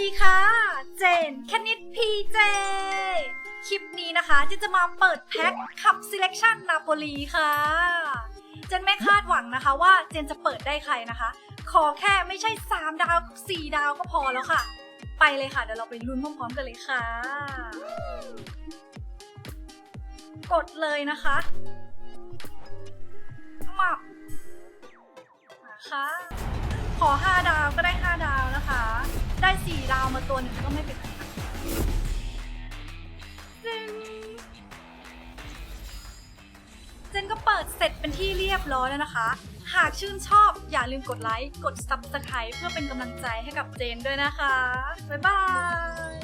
ดีค่ะ เจนคณิตพีเจ คลิปนี้นะคะเจนจะมาเปิดแพ็คขับ selection นาโปลีค่ะ เจนไม่คาดหวังนะคะว่าเจนจะเปิดได้ใครนะคะ ขอแค่ไม่ใช่ 3 ดาว 4 ดาวก็พอแล้วค่ะ ไปเลยค่ะ เดี๋ยวเราไปลุ้นพร้อมๆกันเลยค่ะ กดเลยนะคะมับนะคะขอ 5 ดาวก็ได้5ดาวนะคะ สี่ดาวมาตัวหนึ่งก็ไม่เป็นไรค่ะจึงเจนก็เปิดเสร็จเป็นที่เรียบร้อยแล้วนะคะ หากชื่นชอบอย่าลืมกดไลค์ กด Subscribe เพื่อเป็นกำลังใจให้กับเจนด้วยนะคะ บ๊ายบาย